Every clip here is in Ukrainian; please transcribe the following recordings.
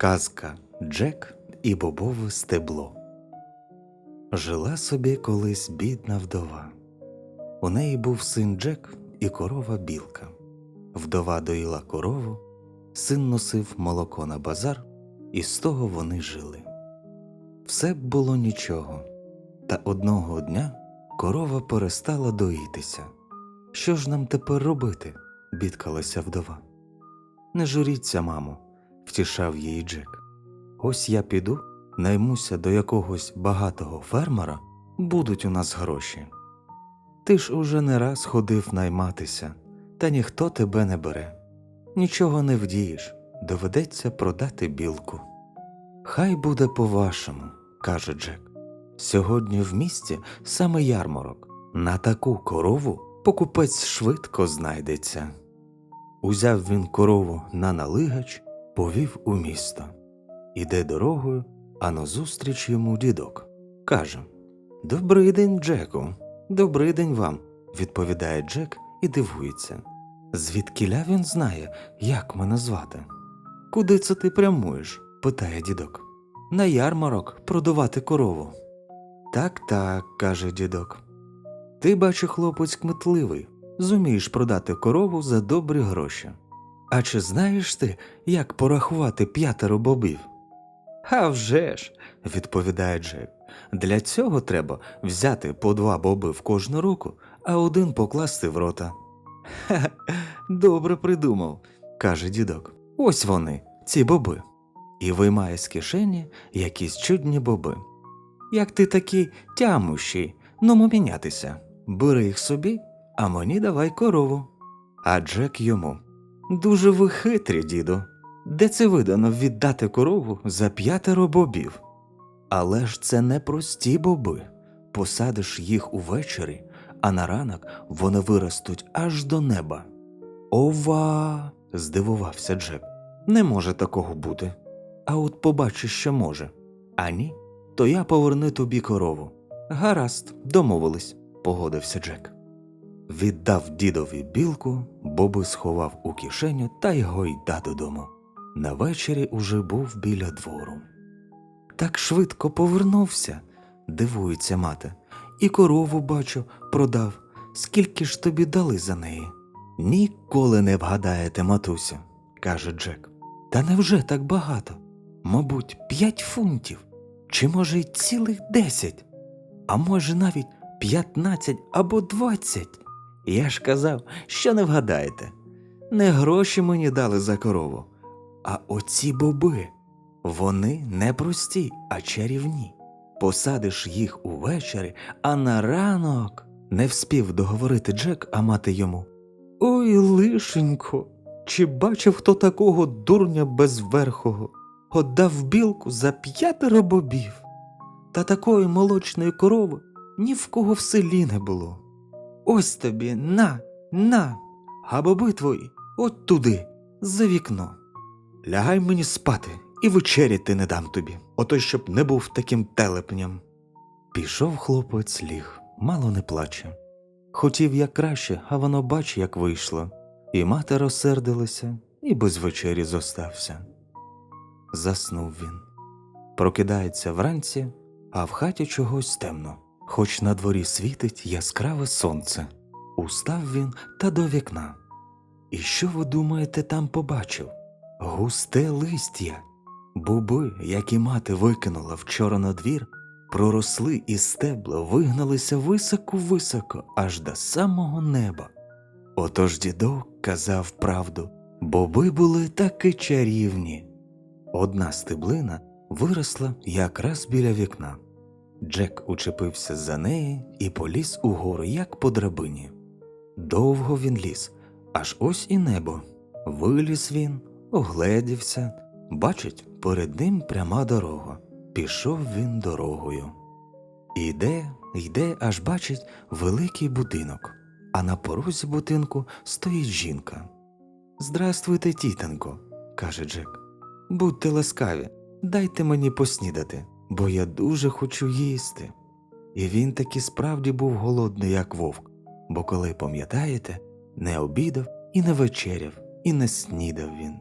Казка Джек і бобове стебло. Жила собі колись бідна вдова. У неї був син Джек і корова білка. Вдова доїла корову, син носив молоко на базар, і з того вони жили. Все б було нічого, та одного дня корова перестала доїтися. Що ж нам тепер робити? бідкалася вдова. Не журіться, мамо, втішав її Джек. Ось я піду, наймуся до якогось багатого фермера, будуть у нас гроші. Ти ж уже не раз ходив найматися, та ніхто тебе не бере. Нічого не вдієш, доведеться продати білку. Хай буде по-вашому, каже Джек. Сьогодні в місті саме ярмарок. На таку корову покупець швидко знайдеться. Узяв він корову на налигач, повів у місто. Іде дорогою, а назустріч йому дідок. Каже Добрий день, Джеку. Добрий день вам, відповідає Джек і дивується. Звідкіля він знає, як мене звати. Куди це ти прямуєш? питає дідок. На ярмарок продавати корову. Так, так, каже дідок. Ти, бачу, хлопець кмитливий, зумієш продати корову за добрі гроші. А чи знаєш ти, як порахувати п'ятеро бобів? «А вже ж», – відповідає Джек. Для цього треба взяти по два боби в кожну руку, а один покласти в рота. Ха, добре придумав, каже дідок. Ось вони, ці боби. І виймає з кишені якісь чудні боби. Як ти такий тямущий, ну мінятися. Бери їх собі, а мені давай корову. А Джек йому. Дуже ви хитрі, діду. Де це видано віддати корову за п'ятеро бобів? Але ж це не прості боби. Посадиш їх увечері, а на ранок вони виростуть аж до неба. Ова. здивувався Джек. Не може такого бути. А от побачиш, що може. А ні, то я поверну тобі корову. Гаразд, домовились, погодився Джек. Віддав дідові білку, боби сховав у кишеню та й гойда додому. На вечері уже був біля двору. Так швидко повернувся, дивується мати, і корову, бачу, продав. Скільки ж тобі дали за неї? Ніколи не вгадаєте, матусю, каже Джек. Та невже так багато? Мабуть, п'ять фунтів, чи може й цілих десять, а може навіть п'ятнадцять або двадцять. Я ж казав, що не вгадаєте. Не гроші мені дали за корову, а оці боби. Вони не прості, а чарівні. Посадиш їх увечері, а на ранок не вспів договорити Джек, а мати йому. Ой, лишенько, чи бачив хто такого дурня безверхого? Отдав білку за п'ятеро бобів. Та такої молочної корови ні в кого в селі не було. Ось тобі на, на, а боби твої от туди, за вікно. Лягай мені спати і вечеряти не дам тобі, ото щоб не був таким телепням. Пішов хлопець ліг, мало не плаче. Хотів як краще, а воно бач, як вийшло, і мати розсердилася, і без вечері зостався. Заснув він. Прокидається вранці, а в хаті чогось темно, хоч на дворі світить яскраве сонце. Устав він та до вікна. І що ви думаєте, там побачив? Густе листя. Буби, які мати викинула вчора на двір, проросли і стебла вигналися високо-високо аж до самого неба. Отож дідок казав правду, боби були таки чарівні. Одна стеблина виросла якраз біля вікна. Джек учепився за неї і поліз угору, як по драбині. Довго він ліз, аж ось і небо. Виліз він, огледівся, бачить, перед ним пряма дорога. Пішов він дорогою. Іде, йде, аж бачить великий будинок, а на порозі будинку стоїть жінка. Здрастуйте, тітонько, каже Джек. Будьте ласкаві, дайте мені поснідати, бо я дуже хочу їсти. І він таки справді був голодний, як вовк, бо коли пам'ятаєте, не обідав і не вечеряв, і не снідав він.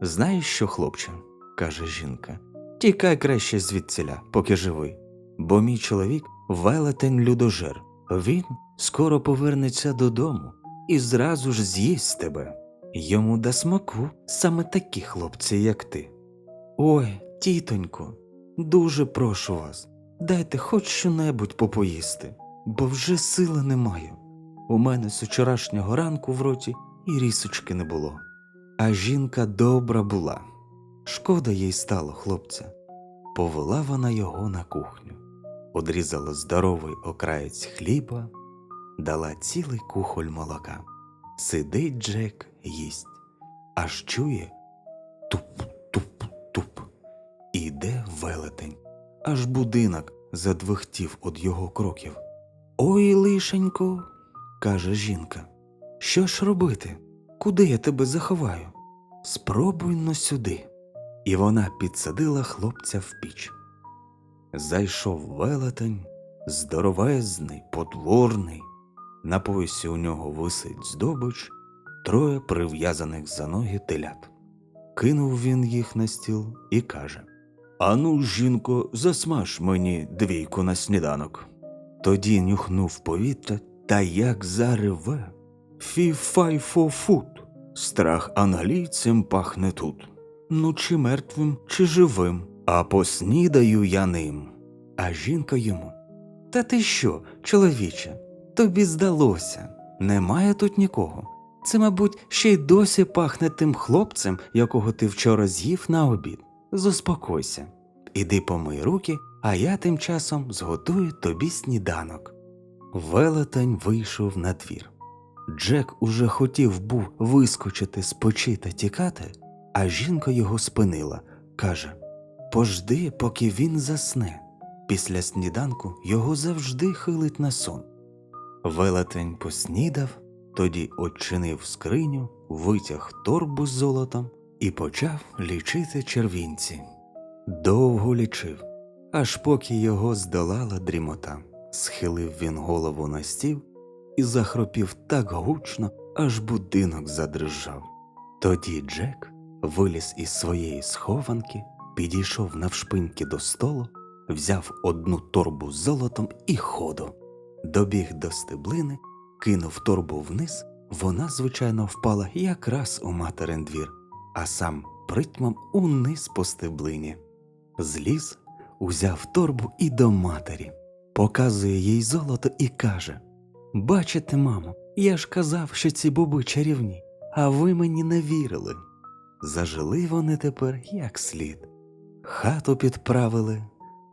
Знаєш що, хлопче? каже жінка. Тікай краще звідсіля, поки живий. Бо мій чоловік велетень людожер. Він скоро повернеться додому і зразу ж з'їсть тебе. Йому до смаку саме такі хлопці, як ти. Ой, тітонько, дуже прошу вас, дайте хоч що-небудь попоїсти, бо вже сили не маю. У мене з вчорашнього ранку в роті і рісочки не було. А жінка добра була. Шкода їй стало хлопця. Повела вона його на кухню, одрізала здоровий окраєць хліба, дала цілий кухоль молока. Сидить Джек, їсть, аж чує туп-туп-туп. Аж будинок задвихтів од його кроків. Ой, лишенько, каже жінка, що ж робити? Куди я тебе заховаю? Спробуй но сюди. І вона підсадила хлопця в піч. Зайшов велетень, здоровезний, потворний. На поясі у нього висить здобич, троє прив'язаних за ноги телят. Кинув він їх на стіл і каже Ану, жінко, засмаж мені двійку на сніданок. Тоді нюхнув повітря та як зареве. Фі-фай-фо-фут. Страх англійцем пахне тут. Ну, чи мертвим, чи живим, а поснідаю я ним. А жінка йому. Та ти що, чоловіче, тобі здалося, немає тут нікого. Це, мабуть, ще й досі пахне тим хлопцем, якого ти вчора з'їв на обід. Заспокойся. Іди помий руки, а я тим часом зготую тобі сніданок. Велетень вийшов на двір. Джек уже хотів був вискочити з печі та тікати, а жінка його спинила, каже Пожди, поки він засне. Після сніданку його завжди хилить на сон. Велетень поснідав, тоді очинив скриню, витяг торбу з золотом і почав лічити червінці. Довго лічив, аж поки його здолала дрімота. Схилив він голову на стіл і захропів так гучно, аж будинок задрижав. Тоді Джек виліз із своєї схованки, підійшов навшпиньки до столу, взяв одну торбу з золотом і ходу. Добіг до стеблини, кинув торбу вниз, вона, звичайно, впала якраз у материн двір, а сам притьмом униз по стеблині. Зліз, узяв торбу і до матері, показує їй золото і каже Бачите, мамо, я ж казав, що ці боби чарівні, а ви мені не вірили. Зажили вони тепер як слід. Хату підправили,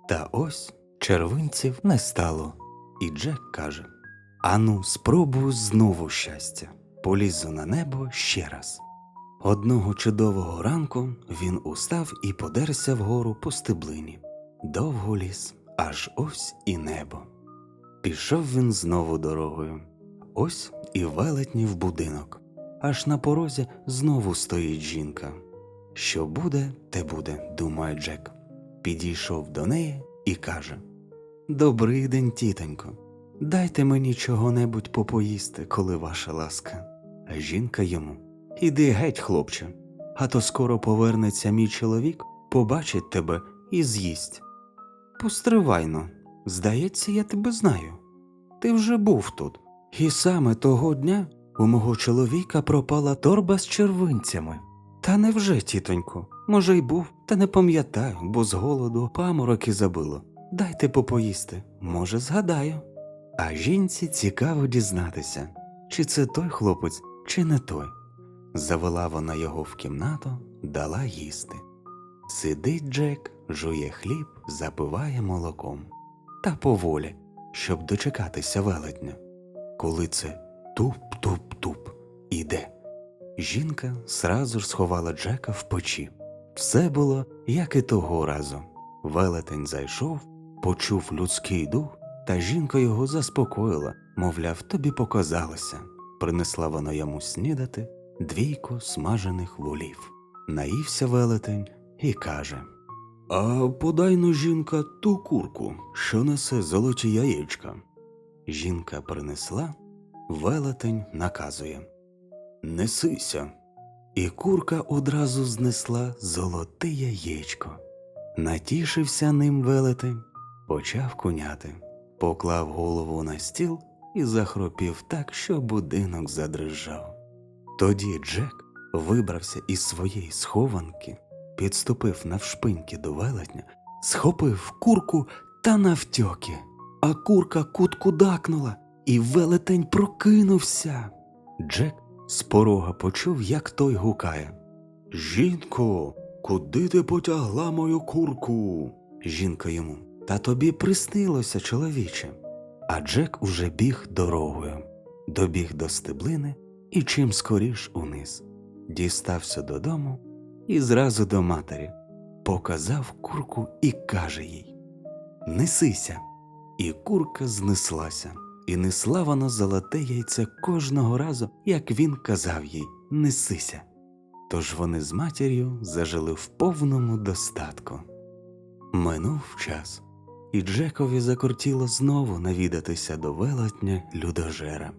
та ось червинців не стало. І Джек каже Ану, спробую знову щастя, полізу на небо ще раз. Одного чудового ранку він устав і подерся вгору по стеблині. Довго ліс, аж ось і небо. Пішов він знову дорогою. Ось і велетнів будинок. Аж на порозі знову стоїть жінка. Що буде, те буде, думає Джек. Підійшов до неї і каже Добрий день, тітонько. Дайте мені чого-небудь попоїсти, коли ваша ласка. Жінка йому Іди геть, хлопче, а то скоро повернеться мій чоловік, побачить тебе і з'їсть. Постривайно, здається, я тебе знаю. Ти вже був тут. І саме того дня у мого чоловіка пропала торба з червинцями. Та невже, тітонько, може, й був, та не пам'ятаю, бо з голоду памороки забило. Дайте попоїсти, може, згадаю. А жінці цікаво дізнатися, чи це той хлопець, чи не той. Завела вона його в кімнату, дала їсти. Сидить Джек, жує хліб, запиває молоком. Та поволі, щоб дочекатися велетня. Коли це туп-туп-туп іде. Жінка сразу ж сховала Джека в печі. Все було, як і того разу. Велетень зайшов, почув людський дух, та жінка його заспокоїла, мовляв, тобі показалося. Принесла вона йому снідати двійку смажених волів. Наївся велетень і каже А подай ну, жінка, ту курку, що несе золоті яєчка. Жінка принесла, велетень наказує Несися. і курка одразу знесла золоте яєчко. Натішився ним велетень, почав куняти, поклав голову на стіл і захропів так, що будинок задрижав. Тоді Джек вибрався із своєї схованки, підступив навшпиньки до велетня, схопив курку та навтьоки, а курка кутку дакнула, і велетень прокинувся. Джек з порога почув, як той гукає. Жінко, куди ти потягла мою курку? Жінка йому. Та тобі приснилося, чоловіче. А Джек уже біг дорогою, добіг до стеблини і чим скоріш униз. Дістався додому і зразу до матері, показав курку і каже їй Несися. І курка знеслася, і несла вона золоте яйце кожного разу, як він казав їй Несися. Тож вони з матір'ю зажили в повному достатку. Минув час, і Джекові закортіло знову навідатися до велетня людожера.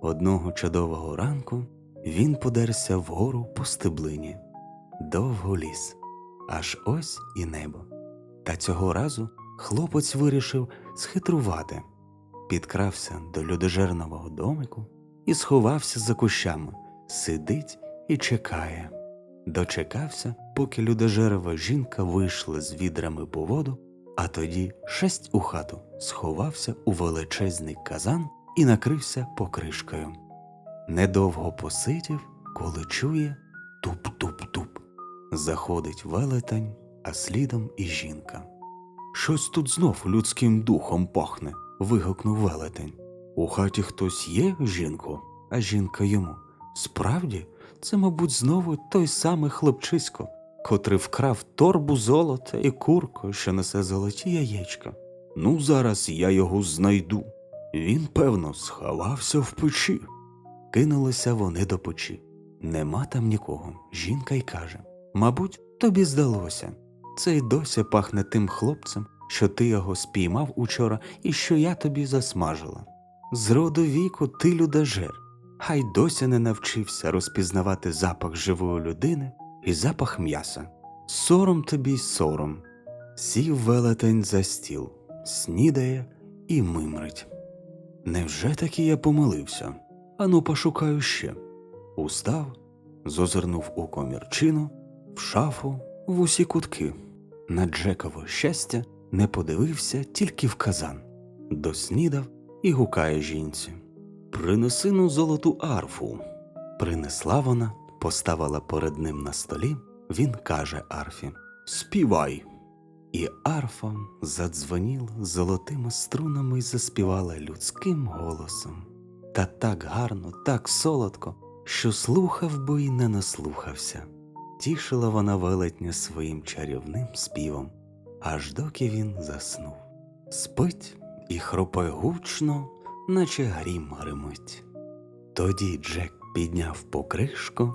Одного чудового ранку він подерся вгору по стеблині, довго ліс, аж ось і небо. Та цього разу хлопець вирішив схитрувати, підкрався до людожерного домику і сховався за кущами, сидить і чекає. Дочекався, поки людожерова жінка вийшла з відрами по воду, а тоді шесть у хату сховався у величезний казан і накрився покришкою. Недовго посидів, коли чує туп-туп-туп. Заходить велетень, а слідом і жінка. Щось тут знов людським духом пахне. вигукнув велетень. У хаті хтось є, жінко, а жінка йому. Справді, це, мабуть, знову той самий хлопчисько, котрий вкрав торбу золота і курку, що несе золоті яєчка. Ну, зараз я його знайду. Він, певно, сховався в печі. Кинулися вони до печі. Нема там нікого. Жінка й каже Мабуть, тобі здалося. Це й досі пахне тим хлопцем, що ти його спіймав учора і що я тобі засмажила. З роду віку ти людожер, хай досі не навчився розпізнавати запах живої людини і запах м'яса. Сором тобі й сором. Сів велетень за стіл, снідає і мимрить. Невже таки я помилився? Ану, пошукаю ще. Устав, зозирнув у комірчину, в шафу, в усі кутки. На Джекове щастя не подивився тільки в казан. Доснідав і гукає жінці. Принеси ну золоту арфу. Принесла вона, поставила перед ним на столі. Він каже арфі Співай. І арфа задзвоніла золотими струнами і заспівала людським голосом. Та так гарно, так солодко, що слухав би й не наслухався. Тішила вона велетня своїм чарівним співом, аж доки він заснув. Спить і хропає гучно, наче грім гримить. Тоді Джек підняв покришку,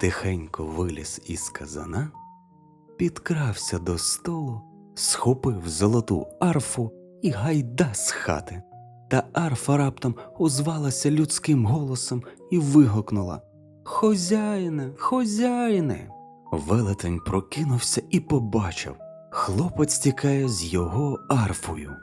тихенько виліз із казана, підкрався до столу, схопив золоту арфу і гайда з хати. Та арфа раптом озвалася людським голосом і вигукнула Хозяїне, хозяїне. Велетень прокинувся і побачив хлопець тікає з його арфою.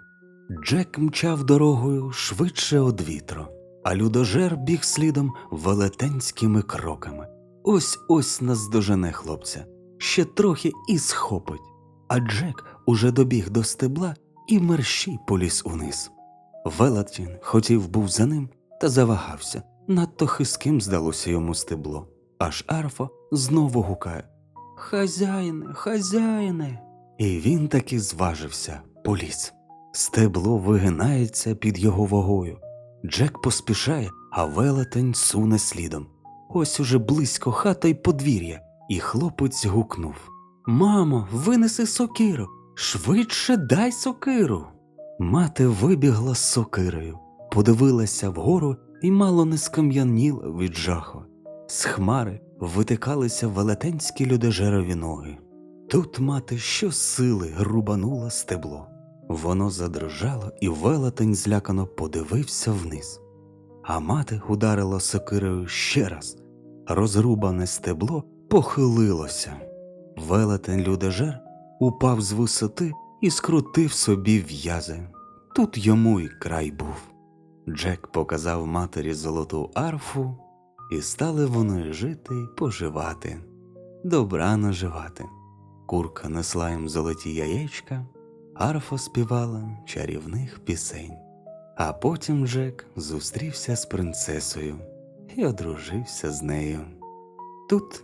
Джек мчав дорогою швидше од вітру, а людожер біг слідом велетенськими кроками. Ось ось наздожене хлопця, ще трохи і схопить. А Джек уже добіг до стебла і мерщій поліз униз. Велетін хотів був за ним та завагався. Надто хиским здалося йому стебло, аж арфа знову гукає Хазяїне, хазяїне. І він таки зважився, поліз. Стебло вигинається під його вагою. Джек поспішає, а велетень суне слідом. Ось уже близько хата й подвір'я, і хлопець гукнув Мамо, винеси сокиру, швидше дай сокиру. Мати вибігла з сокирою, подивилася вгору і мало не скам'яніла від жаху. З хмари витикалися велетенські людожерові ноги. Тут мати щосили рубанула стебло. Воно задрожало, і велетень злякано подивився вниз. А мати ударила сокирою ще раз, Розрубане стебло похилилося. Велетень людожер упав з висоти і скрутив собі в'язи. Тут йому й край був. Джек показав матері золоту арфу, і стали вони жити й поживати, добра наживати. Курка несла їм золоті яєчка, арфа співала чарівних пісень. А потім Джек зустрівся з принцесою і одружився з нею. Тут